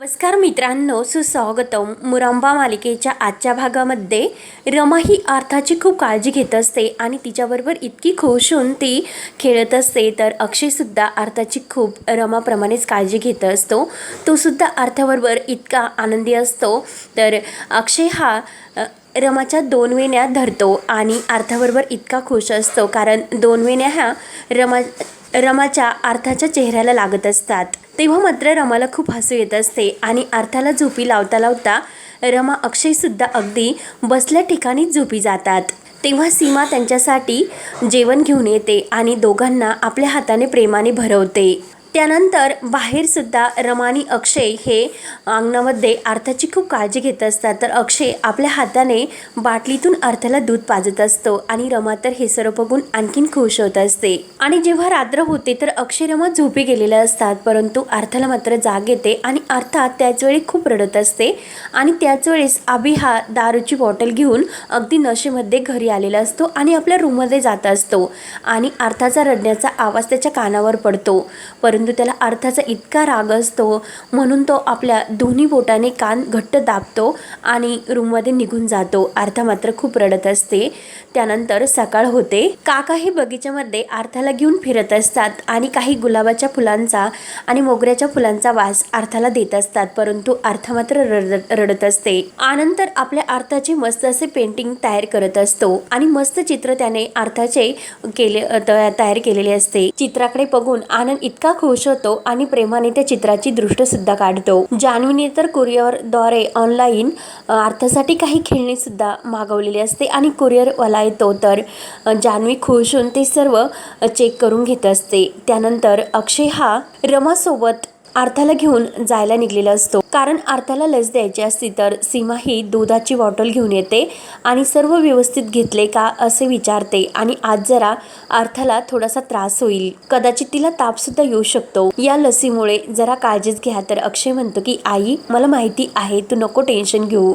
नमस्कार मित्रांनो सुस्वागतम. मुरांबा मालिकेच्या आजच्या भागामध्ये रमा ही अर्थाची खूप काळजी घेत असते आणि तिच्याबरोबर इतकी खुश होऊन ती खेळत असते तर अक्षयसुद्धा अर्थाची खूप रमाप्रमाणेच काळजी घेत असतो. तो सुद्धा अर्थाबरोबर इतका आनंदी असतो. तर अक्षय हा रमाच्या दोन वेण्या धरतो आणि अर्थाबरोबर इतका खुश असतो. कारण दोन वेण्या ह्या रमा रमाच्या अर्थाच्या चेहऱ्याला लागत असतात. तेव्हा मात्र रमाला खूप हसू येत असते आणि अर्थाला झोपी लावता लावता रमा अक्षयसुद्धा अगदी बसल्या ठिकाणी झोपी जातात. तेव्हा सीमा त्यांच्यासाठी जेवण घेऊन येते आणि दोघांना आपल्या हाताने प्रेमाने भरवते. त्यानंतर बाहेरसुद्धा रमानी अक्षय हे अंगणामध्ये अर्थाची खूप काळजी घेत असतात. तर अक्षय आपल्या हाताने बाटलीतून अर्थाला दूध पाजत असतो आणि रमा तर हे सर्व बघून आणखीन खुश होत असते. आणि जेव्हा रात्र होते तर अक्षय रमा झोपी गेलेल्या असतात परंतु अर्थाला मात्र जाग येते आणि अर्थात त्याच वेळी खूप रडत असते. आणि त्याच वेळेस आबी हा दारूची बॉटल घेऊन अगदी नशेमध्ये घरी आलेला असतो आणि आपल्या रूममध्ये जात असतो आणि अर्थाचा रडण्याचा आवाज त्याच्या कानावर पडतो. परंतु परंतु त्याला अर्थाचा इतका राग असतो म्हणून तो आपल्या दोन्ही बोटाने कान घट्ट दाबतो आणि रूममध्ये निघून जातो. अर्था मात्र खूप रडत असते. त्यानंतर सकाळ होते. काका हे बगीच्यामध्ये अर्थाला घेऊन फिरत असतात आणि काही गुलाबाच्या फुलांचा आणि मोगऱ्याच्या फुलांचा वास अर्थाला देत असतात परंतु अर्थ मात्र रडत रडत असते. आनंतर आपल्या अर्थाचे मस्त असे पेंटिंग तयार करत असतो आणि मस्त चित्र त्याने अर्थाचे केले तयार केलेले असते. चित्राकडे बघून आनंद इतका खुश खुश होतो आणि प्रेमाने त्या चित्राची दृष्ट सुद्धा काढतो. जान्हवीने तर कुरिअरद्वारे ऑनलाईन अर्थासाठी काही खेळणी सुद्धा मागवलेली असते आणि कुरिअरवाला येतो तर जान्हवी खुश होऊन ते सर्व चेक करून घेत असते. त्यानंतर अक्षय हा रमासोबत अर्थाला घेऊन जायला निघलेला असतो. कारण अर्थाला लस द्यायची असती तर सीमा ही दुधाची बॉटल घेऊन येते आणि सर्व व्यवस्थित घेतले का असे विचारते आणि आज जरा अर्थाला थोडासा त्रास होईल. कदाचित तिला ताप सुद्धा येऊ शकतो. या लसीमुळे जरा काळजीच घ्या. तर अक्षय म्हणतो की आई मला माहिती आहे तू नको टेन्शन घेऊ.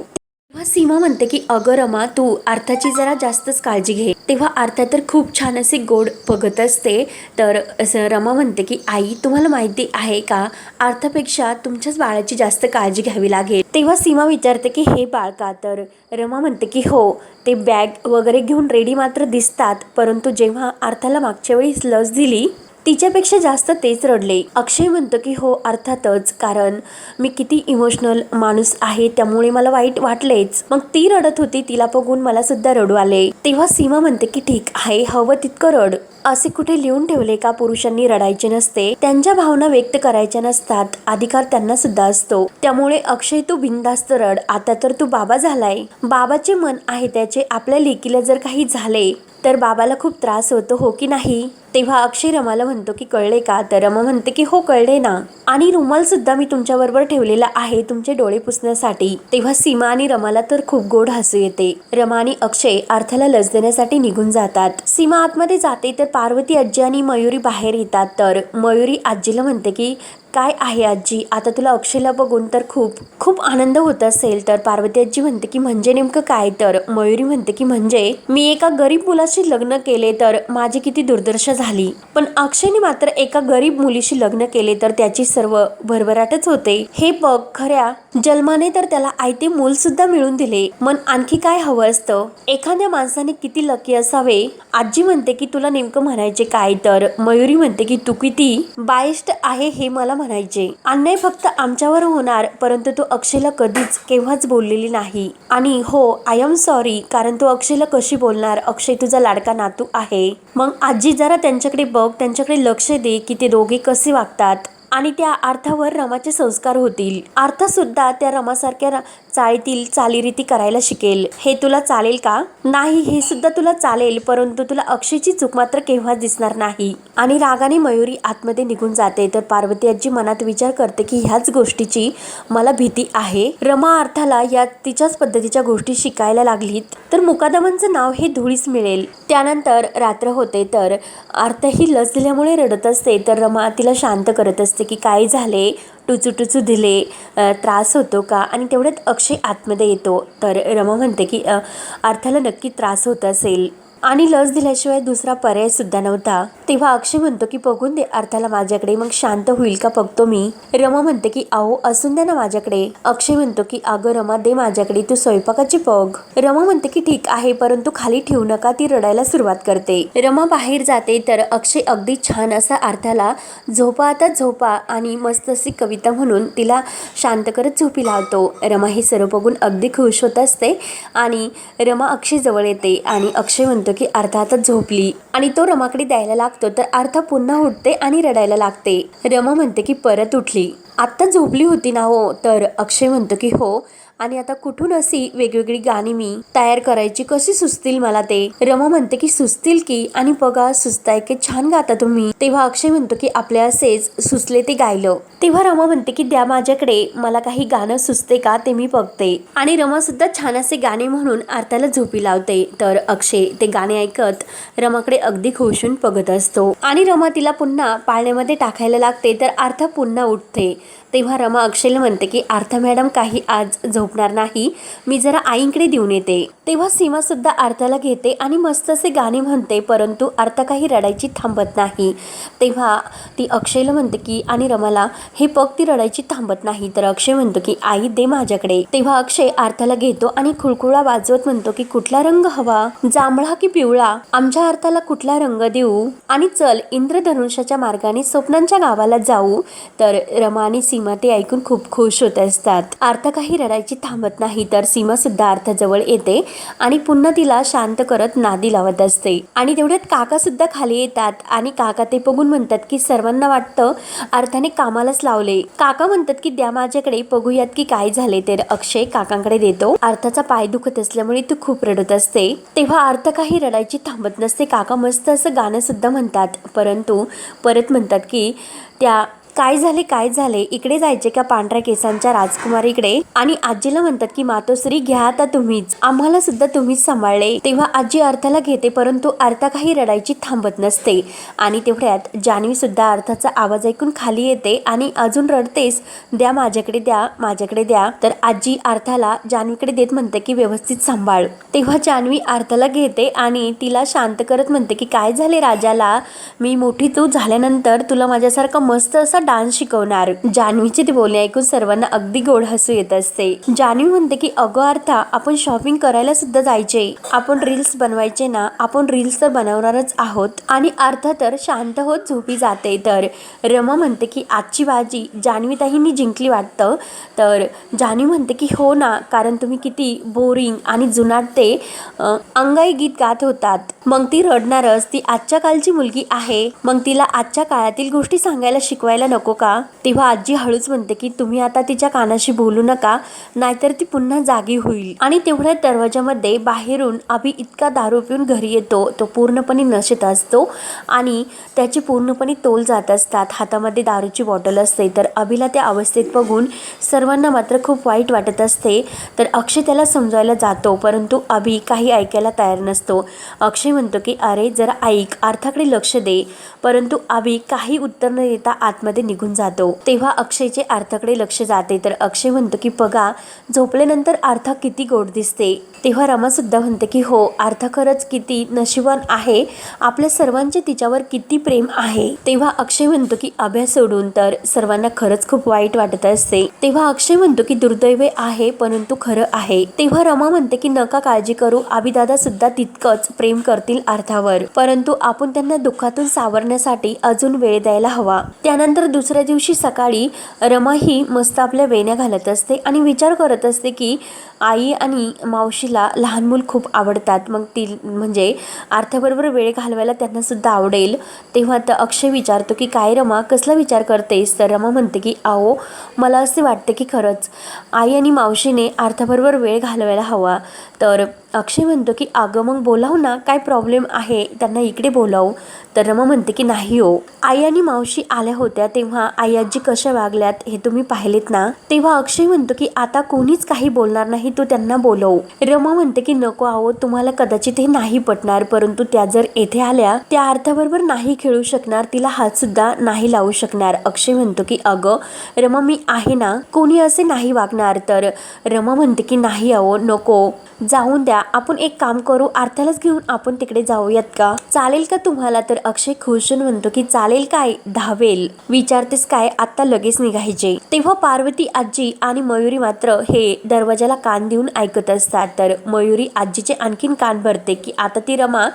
तेव्हा सीमा म्हणते की अगं रमा तू अर्थाची जरा जास्तच काळजी घे. तेव्हा अर्था तर खूप छान असे गोड बघत असते. तर असं रमा म्हणते की आई तुम्हाला माहिती आहे का? अर्थापेक्षा तुमच्याच बाळाची जास्त काळजी घ्यावी लागेल. तेव्हा सीमा विचारते की हे बाळ का? तर रमा म्हणते की हो ते बॅग वगैरे घेऊन रेडी मात्र दिसतात. परंतु जेव्हा अर्थाला मागच्या वेळीस लस दिली तिच्यापेक्षा जास्त तेच रडले. अक्षय म्हणतो की हो अर्थातच कारण मी किती इमोशनल माणूस आहे त्यामुळे मला वाईट वाटलेच. मग ती रडत होती तिला बघून मला सुद्धा रडू आले. तेव्हा सीमा म्हणते की ठीक आहे हवं तितकं रड. असे कुठे लिहून ठेवले का पुरुषांनी रडायचे नसते. त्यांच्या भावना व्यक्त करायच्या नसतात अधिकार त्यांना सुद्धा असतो. त्यामुळे अक्षय तू बिंदास्त रड आता तर तू बाबा झालाय. बाबाचे मन आहे त्याचे आपल्या लेकीला जर काही झाले तर बाबाला खूप त्रास होतो हो की नाही? तेव्हा अक्षय रमाला म्हणतो की कळले का? तर रमा म्हणते की हो कळले ना. आणि रुमाल सुद्धा मी तुमच्याबरोबर ठेवलेला आहे तुमचे डोळे पुसण्यासाठी. तेव्हा सीमा आणि रमाला तर खूप गोड हसू येते. रमा आणि अक्षय अर्थाला लस देण्यासाठी निघून जातात. सीमा आतमध्ये जाते तर पार्वती आजी आणि मयुरी बाहेर येतात. तर मयुरी आजीला म्हणते की काय आहे आजी? आता तुला अक्षयला बघून तर खूप खूप आनंद होत असेल. तर पार्वती आजी म्हणते की म्हणजे नेमकं काय? तर मयुरी म्हणते की म्हणजे मी एका गरीब मुलाशी लग्न केले तर माझी किती दुर्दर्शा झाली झाली. पण अक्षयने मात्र एका गरीब मुलीशी लग्न केले तर त्याची सर्व भरभराटच होते. हे बघ खऱ्या जन्माने तर त्याला आयते मूल सुद्धा मिळून दिले. मन आणखी काय हवं असतं? एखाद्या माणसाने किती लकी असावे? आजी म्हणते की तुला नेमकं म्हणायचे काय तर? मयुरी म्हणते की तू किती बायस्ट आहे हे मला म्हणायचे. अन्याय फक्त आमच्यावर होणार परंतु तू अक्षयला कधीच केव्हाच बोललेली नाही. आणि हो आय एम सॉरी कारण तू अक्षयला कशी बोलणार? अक्षय तुझा लाडका नातू आहे. मग आजी जरा त्यांच्याकडे बघ त्यांच्याकडे लक्ष दे की ते दोघे कसे वागतात. आणि त्या अर्थावर रमाचे संस्कार होतील. अर्थसुद्धा त्या रमासारख्या रा- चाळीतील चालीरीती करायला शिकेल. हे तुला चालेल का? नाही हे सुद्धा तुला चालेल परंतु तुला अक्षयची चूक मात्र केव्हाच दिसणार नाही. आणि रागाने मयुरी आतमध्ये निघून जाते. तर पार्वती आजी मनात विचार करते की ह्याच गोष्टीची मला भीती आहे. रमा अर्थाला या तिच्याच पद्धतीच्या गोष्टी शिकायला लागलीत. तर मुकादमांचं नाव हे धुळीस मिळेल. त्यानंतर रात्र होते. तर अर्थ ही लस दिल्यामुळे रडत असते. तर रमा तिला शांत करत असते की काय झाले टुचू टुचू दिले त्रास होतो का? आणि तेवढ्यात अक्षय आतमध्ये येतो. तर रमा म्हणते की अर्थाला नक्की त्रास होत असेल. आणि लस दिल्याशिवाय दुसरा पर्याय सुद्धा नव्हता. तेव्हा अक्षय म्हणतो की बघून दे अर्थाला माझ्याकडे मग शांत होईल का बघतो मी. रमा म्हणते की अहो असून द्या ना माझ्याकडे. अक्षय म्हणतो की अगं रमा दे माझ्याकडे तू स्वयंपाकाची बघ. रमा म्हणते की ठीक आहे परंतु खाली ठेवू नका ती रडायला सुरुवात करते. रमा बाहेर जाते तर अक्षय अगदी छान असा अर्थाला झोपा आता झोपा आणि मस्त अशी कविता म्हणून तिला शांत करत झोपी लावतो. रमा हे सर्व बघून अगदी खुश होत असते आणि रमा अक्षय जवळ येते आणि अक्षय म्हणतो की अर्थातच झोपली. आणि तो रमाकडे द्यायला लागतो तर अर्थ पुन्हा उठते आणि रडायला लागते. रमा म्हणते की परत उठली. आत्ता झोपली होती ना हो? तर अक्षय म्हणतो की हो. आणि आता कुठून अशी वेगवेगळी गाणी मी तयार करायची कशी सुचतील मला ते? रमा म्हणते की सुचतील की आणि बघा सुचताय की छान गाता तुम्ही. तेव्हा अक्षय म्हणतो की आपल्या असेच सुचले ते गायलं. तेव्हा रमा म्हणते की द्या माझ्याकडे मला काही गाणं सुचते का ते मी बघते. आणि रमा सुद्धा छान असे गाणे म्हणून आरताला झोपी लावते. तर अक्षय ते गाणे ऐकत रमाकडे अगदी खुशून बघत असतो. आणि रमा तिला पुन्हा पाळण्यामध्ये टाकायला लागते तर आर्था पुन्हा उठते. तेव्हा रमा अक्षयला म्हणते की आर्था मॅडम काही आज झोपणार नाही. मी जरा आईंकडे देऊन येते. तेव्हा सीमा सुद्धा आरताला घेते आणि मस्त असे गाणे म्हणते परंतु आरता काही रडायची थांबत नाही. तेव्हा ती अक्षयला म्हणते की आणि रमाला हे पग ती रडायची थांबत नाही. तर अक्षय म्हणतो की आई दे माझ्याकडे. तेव्हा अक्षय आर्थाला घेतो आणि खुळखुळा वाजवत म्हणतो की कुठला रंग हवा? जांभळा की पिवळा? आमच्या अर्थाला कुठला रंग देऊ? आणि चल इंद्रधनुष्याच्या मार्गाने स्वप्नांच्या गावाला जाऊ. तर रमा आणि सीमा ते ऐकून खूप खुश होत असतात. आरता काही रडायची थांबत नाही तर सीमा सिद्धार्थजवळ येते आणि पुन्हा तिला शांत करत नादी लावत असते. आणि तेवढ्यात काका सुद्धा खाली येतात आणि काका ते बघून म्हणतात की सर्वांना वाटतं अर्थाने कामालाच लावले. काका म्हणतात की द्या माझ्याकडे बघूयात की काय झाले. तर अक्षय काकांकडे देतो. अर्थाचा पाय दुखत असल्यामुळे तू खूप रडत असते. तेव्हा अर्थ काही रडायची थांबत नसते. काका मस्त असं गाणं सुद्धा म्हणतात. परंतु परत म्हणतात की त्या काय झाले काय झाले? इकडे जायचे का पांढऱ्या केसांच्या राजकुमारीकडे? आणि आजीला म्हणतात की मातोश्री घ्या आता तुम्हीच. आम्हाला सुद्धा तुम्हीच सांभाळले. तेव्हा आजी अर्थाला घेते परंतु अर्था काही रडायची थांबत नसते. आणि तेवढ्यात जान्हवी सुद्धा अर्थाचा आवाज ऐकून खाली येते आणि अजून रडतेस? द्या माझ्याकडे द्या माझ्याकडे द्या. तर आजी अर्थाला जान्हवीकडे देत म्हणते की व्यवस्थित सांभाळ. तेव्हा जान्हवी अर्थाला घेते आणि तिला शांत करत म्हणते की काय झाले राजाला? मी मोठी तू झाल्यानंतर तुला माझ्यासारखा मस्त असा डान्स शिकवणार. जान्हवीचे ते बोलणे ऐकून सर्वांना अगदी गोड हसू येत असते. जान्हवी म्हणते की अगं अर्था आपण शॉपिंग करायला सुद्धा जायचे. आपण रील्स बनवायचे ना आपण रील्स तर बनवणारच आहोत. आणि अर्थ तर शांत होत झोपी जाते. तर रमा म्हणते की आजची बाजी जान्हवीताईंनी जिंकली वाटतं. तर जान्हवी म्हणते की हो ना कारण तुम्ही किती बोरिंग आणि जुनाट ते अंगाई गीत गात होतात. मग ती रडणारच. ती आजच्या कालची मुलगी आहे. मग तिला आजच्या काळातील गोष्टी सांगायला शिकवायला नको का? तेव्हा आजी हळूच म्हणते की तुम्ही आता तिच्या कानाशी बोलू नका नाहीतर ती पुन्हा जागी होईल. आणि तेवढ्या दरवाजामध्ये बाहेरून अभि इतका दारू पिऊन घरी येतो तो पूर्णपणे नशेत असतो आणि त्याची पूर्णपणे तोल जात असतात. हातामध्ये दारूची बॉटल असते तर अभिला त्या अवस्थेत बघून सर्वांना मात्र खूप वाईट वाटत असते. तर अक्षय त्याला समजायला जातो परंतु अभि काही ऐकायला तयार नसतो. अक्षय म्हणतो की अरे जरा ऐक अर्थाकडे लक्ष दे. परंतु अभि काही उत्तर न देता आतमध्ये निघून जातो. तेव्हा अक्षयचे अर्थाकडे लक्ष जाते. तर अक्षय म्हणतो की बघा झोपल्यानंतर आर्था किती गोड दिसते. तेव्हा रमा सुद्धा म्हणते की हो आर्था खरंच किती नशिबान आहे. आपल्या सर्वांचे तिच्यावर किती प्रेम आहे. तेव्हा अक्षय म्हणतो की अभ्यास सोडून तर सर्वांना खरंच खूप वाईट वाटत असते. तेव्हा अक्षय म्हणतो की दुर्दैवे आहे परंतु खरं आहे. तेव्हा रमा म्हणते की नका काळजी करू. अभिदादा सुद्धा तितकंच प्रेम करतील अर्थावर परंतु आपण त्यांना दुःखातून सावरण्यासाठी अजून वेळ द्यायला हवा. त्यानंतर दुसऱ्या दिवशी सकाळी रमा ही मस्त आपल्या वेण्या घालत असते आणि विचार करत असते की आई आणि मावशीला लहान मूल खूप आवडतात. मग ती म्हणजे अर्थाबरोबर वेळ घालवायला त्यांना सुद्धा आवडेल. तेव्हा तर अक्षय विचारतो की काय रमा कसला विचार करतेस? तर रमा म्हणते की आओ मला असे वाटते की खरंच आई आणि मावशीने अर्थाबरोबर वेळ घालवायला हवा. तर अक्षय म्हणतो की अगं मग बोलाव ना काय प्रॉब्लेम आहे? त्यांना इकडे बोलावू. तर रमा म्हणते की नाही हो. आई आणि मावशी आल्या होत्या तेव्हा आई आजी कशा वागल्यात हे तुम्ही पाहिलेत ना? तेव्हा अक्षय म्हणतो की आता कोणीच काही बोलणार नाही तू त्यांना बोलवू. रमा म्हणते की नको आहो तुम्हाला कदाचित हे नाही पटणार परंतु त्या जर येथे आल्या त्या अर्थाबरोबर नाही खेळू शकणार तिला हात सुद्धा नाही लावू शकणार. अक्षय म्हणतो की अगं रमा मी आहे ना कोणी असे नाही वागणार तर रमा म्हणते की नाही आहो नको. जाऊन द्या आपण एक काम करू अर्थालाच घेऊन आपण तिकडे जाऊयात का? चालेल का तुम्हाला? तर अक्षय खुशून म्हणतो की चालेल काय? धावेल. विचारतेस काय? आता लगेच निघायचे. तेव्हा पार्वती आजी आणि मयुरी मात्र हे दरवाजाला कान देऊन ऐकत असतात. तर मयुरी आजीचे आणखीन कान भरते की आता ती रमा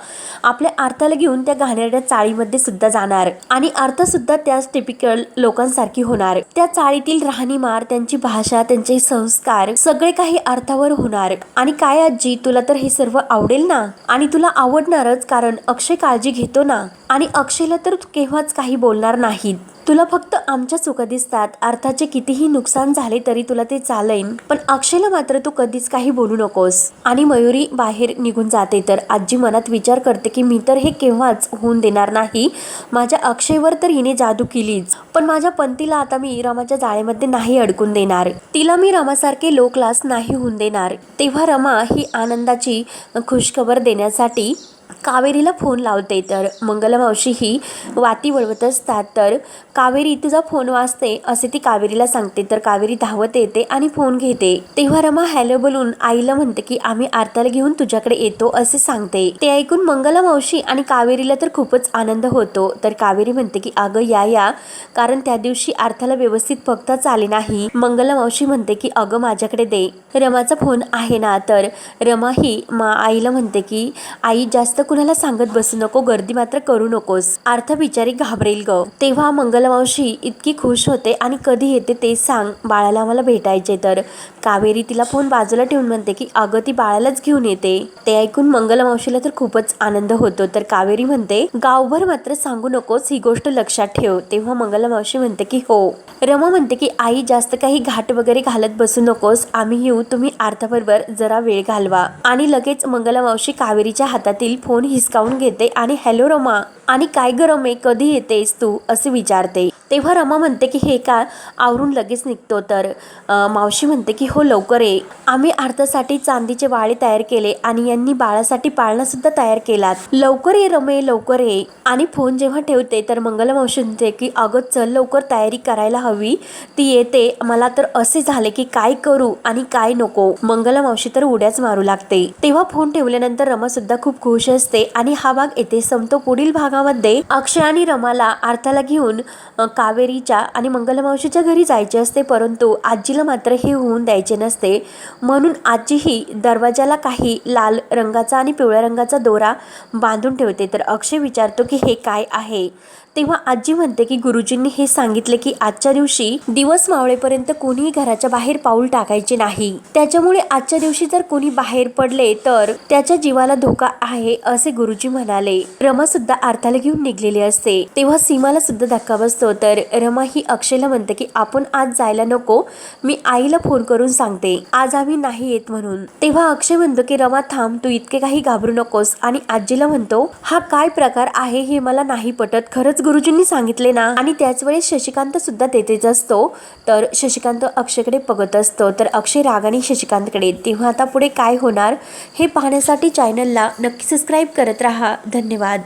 आपल्या अर्थाला घेऊन त्या घाणेरड्या चाळीमध्ये सुद्धा जाणार आणि अर्थ सुद्धा त्याच टिपिकल लोकांसारखी होणार. त्या चाळीतील राहणीमार त्यांची भाषा त्यांचे संस्कार सगळे काही अर्थावर होणार. आणि काय आजी तुला तर हे सर्व आवडेल ना? आणि तुला आवडणारच कारण अक्षय काळजी घेतो ना? आणि अक्षयला तर केव्हाच काही बोलणार नाहीत. तुला फक्त आमच्या चुका दिसतात. अर्थाचे कितीही नुकसान झाले तरी तुला ते चालेल पण अक्षयला मात्र तू कधीच काही बोलू नकोस. आणि मयुरी बाहेर निघून जाते तर आजी मनात विचार करते की मी तर हे केव्हाच होऊन देणार नाही. माझ्या अक्षयवर तर हिने जादू केलीच. पण माझ्या पंतीला आता मी रमाच्या जाळेमध्ये नाही अडकून देणार. तिला मी रमासारखे लो क्लास नाही होऊन देणार. तेव्हा रमा ही आनंदाची खुशखबर देण्यासाठी कावेरीला फोन लावते. तर मंगलमावशी ही वाती वळवत असतात. तर कावेरी तुझा फोन वाजते असे ती कावेरीला सांगते. तर कावेरी धावत येते आणि फोन घेते. तेव्हा रमा हॅलो बोलून आईला म्हणते की आम्ही आरताला घेऊन तुझ्याकडे येतो असे सांगते. ते ऐकून मंगला मावशी आणि कावेरीला तर खूपच आनंद होतो. तर कावेरी म्हणते की अगं या या. कारण त्या दिवशी आर्थाला व्यवस्थित फक्त आले नाही. मंगला मावशी म्हणते की अगं माझ्याकडे दे. रमाचा फोन आहे ना. तर रमा ही मा आईला म्हणते की आई जास्त कुणाला सांगत बसू नको गर्दी मात्र करू नकोस. अर्थ बिचारी घाबरेल ग. तेव्हा मंगलमावशी इतकी खुश होते आणि कधी येते ते सांग. बाळाला मला भेटायचे तर. कावेरी तिला फोन बाजूला ठेवून म्हणते की अगं ती बाळालाच घेऊन येते. ते ऐकून मंगलमावशीला तर खूपच आनंद होतो. तर कावेरी म्हणते गावभर मात्र सांगू नकोस ही गोष्ट लक्षात ठेव. तेव्हा मंगलमावशी म्हणते की हो. रमा म्हणते की आई जास्त काही घाट वगैरे घालत बसू नकोस. आम्ही येऊ. तुम्ही आर्थाबरोबर जरा वेळ घालवा. आणि लगेच मंगलमावशी कावेरीच्या हातातील फोन हिसकावून घेते आणि हॅलो रमा आणि काय गरम आहे कधी येतेस तू? असे विचारते. तेव्हा रमा म्हणते की हे का आवरून लगेच निघतो तर. मावशी म्हणते की हो लवकर ये. आम्ही अर्थासाठी चांदीचे वाळे तयार केले आणि यांनी बाळासाठी पाळणा सुद्धा तयार केलात. लवकर ये रमे लवकर ये. आणि फोन जेव्हा ठेवते तर मंगला मावशी म्हणते की अगं चल लवकर तयारी करायला हवी. ती येते. मला तर असे झाले की काय करू आणि काय नको. मंगला मावशी तर उड्याच मारू लागते. तेव्हा फोन ठेवल्यानंतर रमा सुद्धा खूप खुश असते आणि हा भाग येथे संपतो पुढील भागामध्ये. अक्षय आणि रमाला अर्थाला घेऊन कावेरीच्या आणि मंगलमावशीच्या घरी जायचे असते परंतु आजीला मात्र हे होऊन द्यायचे नसते. म्हणून आजीही दरवाजाला काही लाल रंगाचा आणि पिवळ्या रंगाचा दोरा बांधून ठेवते. तर अक्षय विचारतो की हे काय आहे? तेव्हा आजी म्हणते की गुरुजींनी हे सांगितले की आजच्या दिवशी दिवस मावळेपर्यंत कोणीही घराच्या बाहेर पाऊल टाकायचे नाही. त्याच्यामुळे आजच्या दिवशी जर कोणी बाहेर पडले तर त्याच्या जीवाला धोका आहे असे गुरुजी म्हणाले. रमा सुद्धा अर्थाला घेऊन निघलेली असते. तेव्हा सीमाला सुद्धा धक्का बसतो. तर तर रमा ही अक्षयला म्हणते की आपण आज जायला नको मी आईला फोन करून सांगते. आज आम्ही नाही येत म्हणून. तेव्हा अक्षय म्हणतो की रमा थांब तू इतके काही घाबरू नकोस. आणि आजीला म्हणतो हा काय प्रकार आहे हे मला नाही पटत. खरंच गुरुजींनी सांगितले ना? आणि त्याच वेळेस शशिकांत सुद्धा तेथेच असतो. तर शशिकांत अक्षयकडे बघत असतो. तर अक्षय रागाने शशिकांतकडे तेव्हा आता पुढे काय होणार? हे पाहण्यासाठी चॅनलला नक्की सबस्क्राईब करत राहा. धन्यवाद.